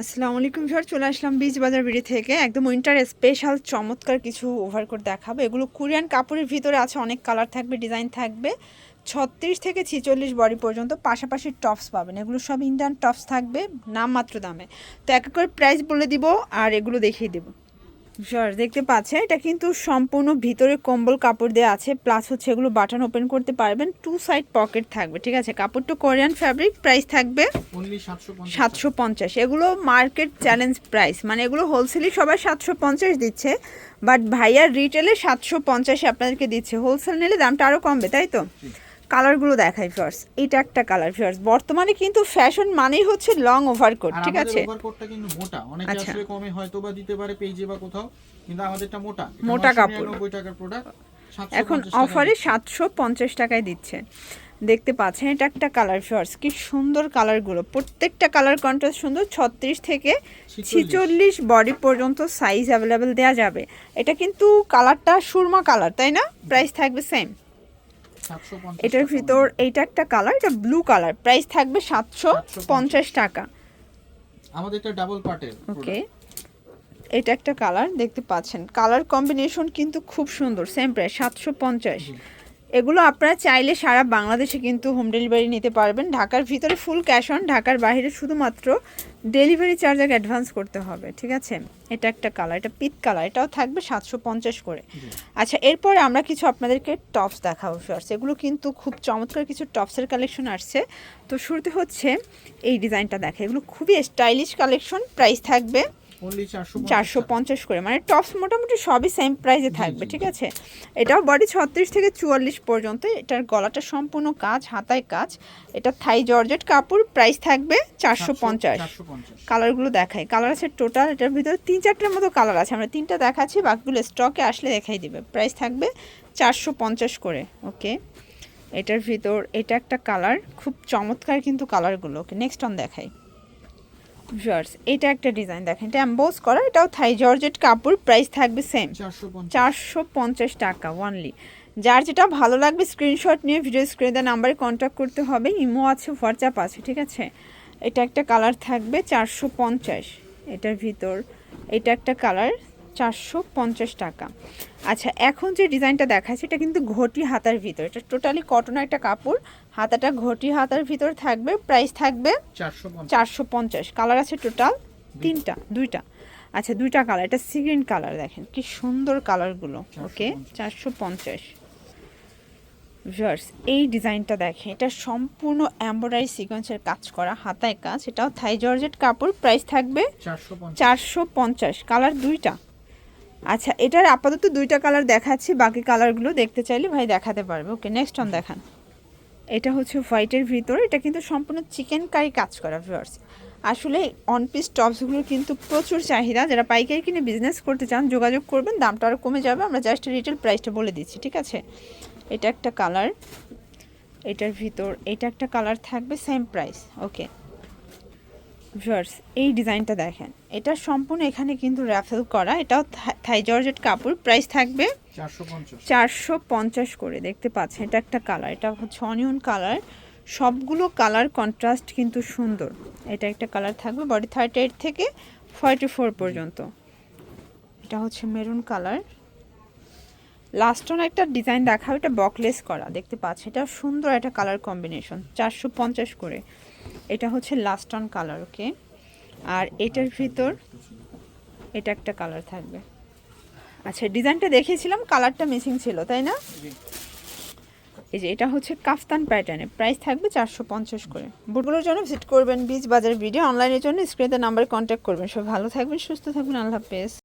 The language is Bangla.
আসসালামু আলাইকুম স্যার চলে আসলাম বীজ বাজার বিড়ি থেকে। একদম উইন্টার স্পেশাল চমৎকার কিছু ওভারকোট দেখাবো। এগুলো কোরিয়ান কাপড়ের ভিতরে আছে, অনেক কালার থাকবে ডিজাইন থাকবে। ছত্রিশ থেকে ছিচল্লিশ বডি পর্যন্ত পাশাপাশি টপস পাবেন। এগুলো সব ইন্ডিয়ান টপস থাকবে, নামমাত্র দামে। তো এক এক করে প্রাইস বলে দিব আর এগুলো দেখিয়ে দেবো। দেখতে পাচ্ছেন এটা কিন্তু সম্পূর্ণ ভিতরে কম্বল কাপড় দেওয়া আছে প্লাস হচ্ছে এগুলো বাটন ওপেন করতে পারবেন টু সাইড পকেট থাকবে ঠিক আছে? কাপড়টা কোরিয়ান ফ্যাব্রিক প্রাইস থাকবে সাতশো সাতশো পঞ্চাশ। এগুলো মার্কেট চ্যালেঞ্জ প্রাইস মানে এগুলো হোলসেলই সবাই সাতশো পঞ্চাশ দিচ্ছে বাট ভাইয়ার রিটেলে সাতশো পঞ্চাশে আপনাদেরকে দিচ্ছে হোলসেল নিলে দামটা আরও কমবে তাই তো? কালারগুলো দেখাই ফার্স এটা একটা কালার ফার্স বর্তমানে কিন্তু ফ্যাশন মানেই হচ্ছে লং ওভারকোট ঠিক আছে? ওভারকোটটা কিন্তু মোটা। অনেকে আচ্ছা। আসলে কমে হয়তো বা দিতে পারে পেজে বা কোথাও কিন্তু আমাদেরটা মোটা। মোটা 999 কাপড়। টাকার প্রোডাক্ট এখন অফারে সাতশো পঞ্চাশ টাকায় দিচ্ছে। দেখতে পাচ্ছেন এটা একটা কালার ফার্স কি সুন্দর কালারগুলো প্রত্যেকটা কালার কন্ট্রাস্ট সুন্দর। ছত্রিশ থেকে ছিচল্লিশ। বডি পর্যন্ত সাইজ অ্যাভেলেবেল দেওয়া যাবে। এটা কিন্তু কালারটা সুরমা কালার তাই না? প্রাইস থাকবে সেম এটার ভিতর এইটা একটা কালার এটা ব্লু কালার প্রাইস থাকবে সাতশো পঞ্চাশ টাকা। আমাদের এটা ডাবল পার্টের ওকে এটা একটা কালার দেখতে পাচ্ছেন। কালার কম্বিনেশন কিন্তু খুব সুন্দর সেম প্রাইস সাতশো পঞ্চাশ। এগুলো আপনারা চাইলে সারা বাংলাদেশে কিন্তু হোম ডেলিভারি নিতে পারবেন। ঢাকার ভিতরে ফুল ক্যাশ অন ঢাকার বাইরে শুধুমাত্র ডেলিভারি চার্জ আগে অ্যাডভান্স করতে হবে ঠিক আছে? এটা একটা কালার এটা পিত কালার এটাও থাকবে সাতশো পঞ্চাশ করে। আচ্ছা এরপর আমরা কিছু আপনাদেরকে টপস দেখাবো ফার্স্ট এগুলো কিন্তু খুব চমৎকার কিছু টপসের কালেকশন আসছে। তো শুরুতে হচ্ছে এই ডিজাইনটা দেখা। এগুলো খুবই স্টাইলিশ কালেকশন প্রাইস থাকবে অনলি 450 চারশো পঞ্চাশ করে মানে টপস মোটামুটি সবই সেম প্রাইসে থাকবে ঠিক আছে? এটাও বডি ছত্রিশ থেকে চুয়াল্লিশ পর্যন্ত এটার গলাটা সম্পূর্ণ কাজ হাতায় কাজ এটা থাই জর্জেট কাপড় প্রাইস থাকবে চারশো পঞ্চাশ। কালারগুলো দেখাই। কালার আছে টোটাল এটার ভিতরে তিন চারটার মতো কালার আছে। আমরা তিনটা দেখাচ্ছি বাকিগুলো স্টকে আসলে দেখাই দিবে। প্রাইস থাকবে চারশো পঞ্চাশ করে ওকে এটার ভিতর এটা একটা কালার খুব চমৎকার কিন্তু কালারগুলো ওকে নেক্সট অন দেখাই। ভিউয়ার্স এটা একটা ডিজাইন দেখেন এটা অ্যাম্বোস করা এটাও থাই জর্জেট কাপড় প্রাইস থাকবে সেম 450 চারশো পঞ্চাশ টাকা ওয়ানলি যার যেটা ভালো লাগবে স্ক্রিনশট নিয়ে ভিডিও স্ক্রিনে নাম্বারে কন্ট্যাক্ট করতে হবে ইমো আছে হোয়াটসঅ্যাপ আছে ঠিক আছে? এটা একটা কালার থাকবে চারশো পঞ্চাশ। এটার ভিতর এটা একটা কালার চারশো পঞ্চাশ টাকা। আচ্ছা এখন যে ডিজাইনটা দেখাচ্ছে এটা কিন্তু ঘটি হাতার ভিতর। এটা টোটালি কটন একটা কাপড়। হাতাটা ঘটি হাতার ভিতর থাকবে প্রাইস থাকবে চারশো পঞ্চাশ। কালার আছে টোটাল তিনটা দুইটা। আচ্ছা দুইটা কালার এটা সিগ্রিন কালার দেখেন। কি সুন্দর কালারগুলো ওকে চারশো পঞ্চাশ। ভিউয়ার্স এই ডিজাইনটা দেখেন। এটা সম্পূর্ণ এম্ব্রয়ডারি সিকোয়েন্সের কাজ করা হাতায় কাজ। এটাও থাই জর্জেট কাপড় প্রাইস থাকবে চারশো পঞ্চাশ। কালার দুইটা। আচ্ছা এটার আপাতত দুইটা কালার দেখাচ্ছি, বাকি কালারগুলো দেখতে চাইলে ভাই দেখাতে পারবে। ওকে নেক্সট অন দেখান। এটা হচ্ছে হোয়াইটের ভিতরে, এটা কিন্তু সম্পূর্ণ চিকেন কারি কাজ করা ভিউয়ার্স আসলে অন পিস টপসগুলোর কিন্তু প্রচুর চাহিদা। যারা পাইকারি কিনে বিজনেস করতে চান, যোগাযোগ করবেন, দামটা আরও কমে যাবে। আমরা জাস্ট রিটেল প্রাইসটা বলে দিচ্ছি, ঠিক আছে? এটা একটা কালার এটার ভিতর, এটা একটা কালার থাকবে সেম প্রাইস ওকে ভিউয়ার্স এই ডিজাইনটা দেখেন। এটা সম্পূর্ণ এখানে কিন্তু র্যাফেল করা। এটাও থাই জর্জেট কাপড়। প্রাইস থাকবে 450 চারশো পঞ্চাশ করে দেখতে পাচ্ছেন। এটা একটা কালার এটা হচ্ছে অনিয়ন কালার সবগুলো কালার কন্ট্রাস্ট কিন্তু সুন্দর। এটা একটা কালার থাকবে বডি থার্টি এইট থেকে ফর্টি ফোর পর্যন্ত। এটা হচ্ছে মেরুন কালার লাস্ট অন একটা ডিজাইন দেখা এটা বকলেস করা। দেখতে পাচ্ছেন এটা সুন্দর একটা কালার কম্বিনেশন চারশো পঞ্চাশ করে। এটা হচ্ছে লাস্ট অন কালার ওকে আর এটার ভিতর এটা একটা কালার থাকবে। আচ্ছা ডিজাইনটা দেখিয়েছিলাম কালারটা মিসিং ছিল, তাই না? এই যে এটা হচ্ছে কাফতান প্যাটার্নে প্রাইস থাকবে চারশো পঞ্চাশ করে। বুটগুলোর জন্য ভিজিট করবেন, বীজ বাজার ভিডিও অনলাইনের জন্য স্ক্রিনে নাম্বারে কন্ট্যাক্ট করবেন। সব ভালো থাকবেন, সুস্থ থাকবেন, আল্লাহ হাফেজ।